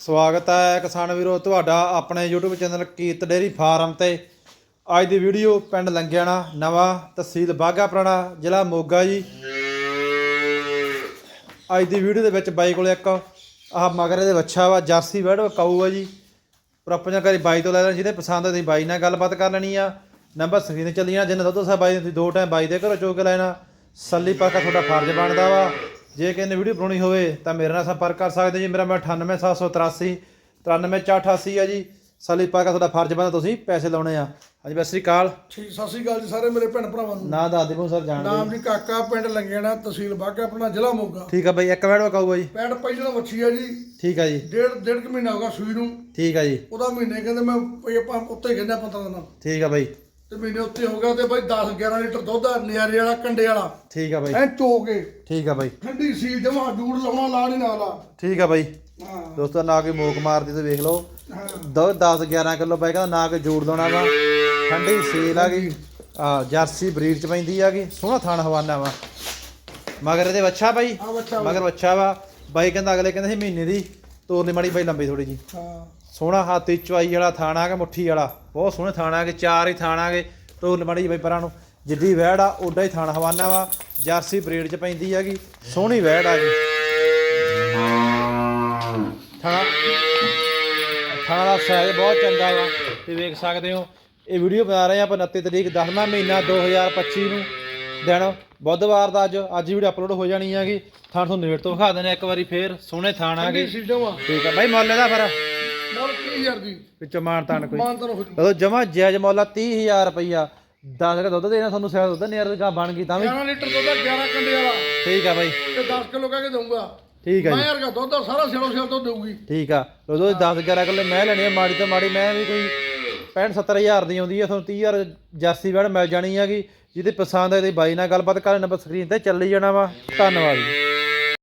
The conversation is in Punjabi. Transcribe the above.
ਸਵਾਗਤ ਹੈ ਕਿਸਾਨ ਵੀਰੋ, ਤੁਹਾਡਾ ਆਪਣੇ YouTube channel Kirat dairy farm ਤੇ। ਅੱਜ ਦੀ ਵੀਡੀਓ ਪਿੰਡ ਲੰਗਿਆਣਾ, ਨਵਾਂ ਤਹਿਸੀਲ ਬਾਗਾ ਪੁਰਾਣਾ, ਜ਼ਿਲ੍ਹਾ ਮੋਗਾ ਜੀ। ਅੱਜ ਦੀ ਵੀਡੀਓ ਦੇ ਵਿੱਚ ਬਾਈ ਕੋਲ ਇੱਕ, ਆਹ ਮਗਰੇ ਦੇ ਬੱਚਾ ਵਾ, ਜਰਸੀ ਬੈਡ ਕਾਊ ਆ ਜੀ। ਪ੍ਰੋਪਰ ਕਰੀ ਬਾਈ ਤੋਂ ਲੈ ਲੈਣਾ ਜਿਹਦੇ ਪਸੰਦ ਆ, ਤੁਸੀਂ ਬਾਈ ਨਾਲ ਗੱਲਬਾਤ ਕਰ ਲੈਣੀ ਆ। ਨੰਬਰ ਸਕਰੀਨ ਤੇ ਜਾਣਾ ਜਿੰਨਾ ਦੁੱਧ ਸਾਹਿਬ ਬਾਈ ਨੇ ਤੁਸੀਂ ਦੋ ਟਾਈਮ ਬਾਈ ਦੇ ਘਰੋਂ ਚੋ ਕੇ ਲੈਣਾ। ਸੱਲੀ ਪਾਕਾ ਤੁਹਾਡਾ ਫਰਜ਼ ਬਣਦਾ ਵਾ। ਜੇ ਕਿਸੇ ਨੇ ਵੀਡੀਓ ਬਣਾਉਣੀ ਹੋਵੇ ਤਾਂ ਮੇਰੇ ਨਾਲ ਸੰਪਰਕ ਕਰ ਸਕਦੇ ਜੀ। ਮੇਰਾ ਮੈਂ 98783 93488 ਆ ਜੀ। ਸੱਲੀ ਪਾਕਾ ਤੁਹਾਡਾ ਫਰਜ਼ ਬਣਦਾ ਤੁਸੀਂ ਪੈਸੇ ਲਾਉਣੇ ਆ। ਹਾਂਜੀ ਬਸ ਸ੍ਰੀ ਅਕਾਲ। ਠੀਕ ਸਤਿ ਸ਼੍ਰੀ ਅਕਾਲ ਜੀ ਸਾਰੇ ਮੇਰੇ ਭੈਣ ਭਰਾਵਾਂ ਨੂੰ। ਨਾਂ ਦੱਸ ਦਿਓ ਸਰ ਜਾਣ ਨਾਮ ਜੀ। ਕਾਕਾ ਪਿੰਡ ਲੰਗੇਣਾ ਤਹਿਸੀਲ ਬਾਗਾ ਆਪਣਾ ਜ਼ਿਲ੍ਹਾ ਮੋਗਾ। ਠੀਕ ਆ ਬਾਈ ਇੱਕ ਮਿੰਟ ਵਕਾਊ ਜੀ। ਪੈੜ ਪਹਿਲਾਂ ਵੱਛੀ ਆ ਜੀ। ਠੀਕ ਆ ਜੀ। ਡੇਢ ਡੇਢ ਕੁ ਮਹੀਨਾ ਹੋ ਗਿਆ ਸੂਈ ਨੂੰ। ਠੀਕ ਆ ਜੀ। ਉਹਦਾ ਮਹੀਨੇ ਕਹਿੰਦੇ ਮੈਂ ਆਪਾਂ ਉੱਤੇ ਕਹਿੰਦੇ 15 ਦਿਨਾਂ। ਠੀਕ ਆ ਬਾਈ। ਤੇ ਮਹੀਨੇ ਉੱਤੇ ਹੋ ਗਿਆ ਤੇ ਬਾਈ 10 11 ਲੀਟਰ ਦੁੱਧ ਆ ਨਿਆਰੇ ਵਾਲਾ ਕੰਡੇ ਵਾਲਾ। ਠੀਕ ਆ ਬਾਈ। ਐ ਚੋ ਕੇ। ਠੀਕ ਆ ਬਾਈ। ਠੰਡੀ ਸੀਲ ਜਮਾ ਜੂੜ ਲਾਉਣਾ ਲਾ ਨਹੀਂ ਨਾਲ ਆ ਠੀਕ ਆ ਬਾਈ। ਹਾਂ। ਦੋਸਤੋ ਨਾ ਕੋਈ ਮੋਕ ਮਾਰਦੀ ਤੇ ਵੇਖ ਲਓ। ਹਾਂ। ਦੋ 10 11 ਕਿਲੋ ਬਾਈ ਕਹਿੰਦਾ ਨਾ ਕੋਈ ਜੋੜ ਦੋਣਾ ਵਾ। ਠੰਡੀ ਸੇਲ ਆ ਗਈ। ਆ ਜਰਸੀ ਬਰੀਡ ਚ ਪੈਂਦੀ ਆ ਗਈ। ਸੋਹਣਾ ਥਾਣ ਹਵਾਨਾ ਵਾ। ਮਗਰ ਇਹਦੇ ਬੱਚਾ ਬਾਈ। ਆ ਬੱਚਾ ਮਗਰ ਬੱਚਾ ਵਾ। ਬਾਈ ਕਹਿੰਦਾ ਅਗਲੇ ਕਹਿੰਦੇ ਸੀ ਮਹੀਨੇ ਦੀ। ਤੋਰਨੀ ਮਾੜੀ ਬਾਈ ਲੰਬੀ ਥੋੜੀ ਜੀ ਹਾਂ। ਸੋਹਣਾ ਹਾਥੀ ਚਵਾਈ ਵਾਲਾ ਥਾਣਾ ਕਿ ਮੁੱਠੀ ਵਾਲਾ। ਬਹੁਤ ਸੋਹਣੇ ਥਾਣਾ ਕਿ ਚਾਰ ਹੀ ਥਾਣਾ ਕੇ ਤੋਰਨ ਮਾੜੀ ਬਾਈ ਪਰਾਂ ਨੂੰ। ਜਿੱਡੀ ਵਹਿੜ ਆ ਓਡਾ ਹੀ ਥਾਣ ਹਵਾਨਾ ਵਾ। ਜਰਸੀ ਬਰੀਡ ਚ ਪੈਂਦੀ ਹੈਗੀ। ਸੋਹਣੀ ਵਹਿੜ ਆ ਗਈ ਥਾਣਾ ਥਾਣਾ ਦਾ ਸਾਈਜ਼ ਬਹੁਤ ਚੰਗਾ ਵਾ। ਤੇ ਵੇਖ ਸਕਦੇ ਹੋ। ਇਹ ਵੀਡੀਓ ਬਣਾ ਰਹੇ ਆਪਾਂ 29 ਤਰੀਕ 10ਵਾਂ ਮਹੀਨਾ 2025 ਨੂੰ। ਦਿਨ ਬੁੱਧਵਾਰ ਦਾ ਅੱਜ। ਅੱਜ ਵੀਡੀਓ ਅਪਲੋਡ ਹੋ ਜਾਣੀ ਹੈਗੀ। ਥਾਣ ਤੁਹਾਨੂੰ ਨੇੜ ਤੋਂ ਵਿਖਾ ਦਿੰਦੇ ਇੱਕ ਵਾਰੀ ਫੇਰ ਸੋਹਣੇ ਥਾਣ ਆ ਗਏ। ਠੀਕ ਆ। ਬਾਈ ਮੁੱਲ ਇਹਦਾ ਫਿਰ। ਮੋਲ 30000 ਦੀ। ਵਿੱਚੋਂ ਮਾਨ ਤਾਨ ਕੋਈ। ਮਾਨ ਤਾਂ ਹੋ ਜਦੋਂ ਜਮਾ ਜਾਇਜ਼ ਮੁੱਲ ਆ 30000 ਰੁਪਈਆ 10 ਕਿਲੋ ਦੁੱਧ ਦੇਣਾ ਤੁਹਾਨੂੰ ਸ਼ਾਇਦ ਦੁੱਧ ਨਿਆਰ ਦਾ ਬਣ ਗਈ ਤਾਂ ਵੀ। 11 ਲੀਟਰ ਦੁੱਧ ਆ 11 ਕੰਡੇ ਵਾਲਾ। ਠੀਕ ਆ ਬਾਈ। ਤੇ 10 ਕਿਲੋ ਕਹਿ ਕੇ ਦਊਂਗਾ। ਠੀਕ ਆ ਮੈਂ ਜੀ। ਯਾਰ ਕਾ ਦੁੱਧ ਆ ਸਾਰਾ ਸਿਰੋਂ ਸਿਰ ਤੋਂ ਦੇਊਗੀ। ਠੀਕ ਆ। ਉਦੋਂ 10 11 ਕਿਲੋ ਮੈਂ ਲੈਣੀ ਆ ਮਾੜੀ ਤੋਂ ਮਾੜੀ ਮੈਂ ਵੀ ਕੋਈ 65 70000 ਦੀ ਆਉਂਦੀ ਆ ਤੁਹਾਨੂੰ 30000 ਜਰਸੀ ਵੜ ਮਿਲ ਜਾਣੀ ਹੈਗੀ। ਜਿਹਦੇ ਪਸੰਦ ਆ ਇਹਦੀ ਬਾਈ ਨਾਲ ਗੱਲਬਾਤ ਕਰਨ ਨੰਬਰ ਸਕਰੀਨ ਤੇ ਚੱਲੀ ਜਾਣਾ ਵਾ। ਧੰਨਵਾਦ ਜੀ।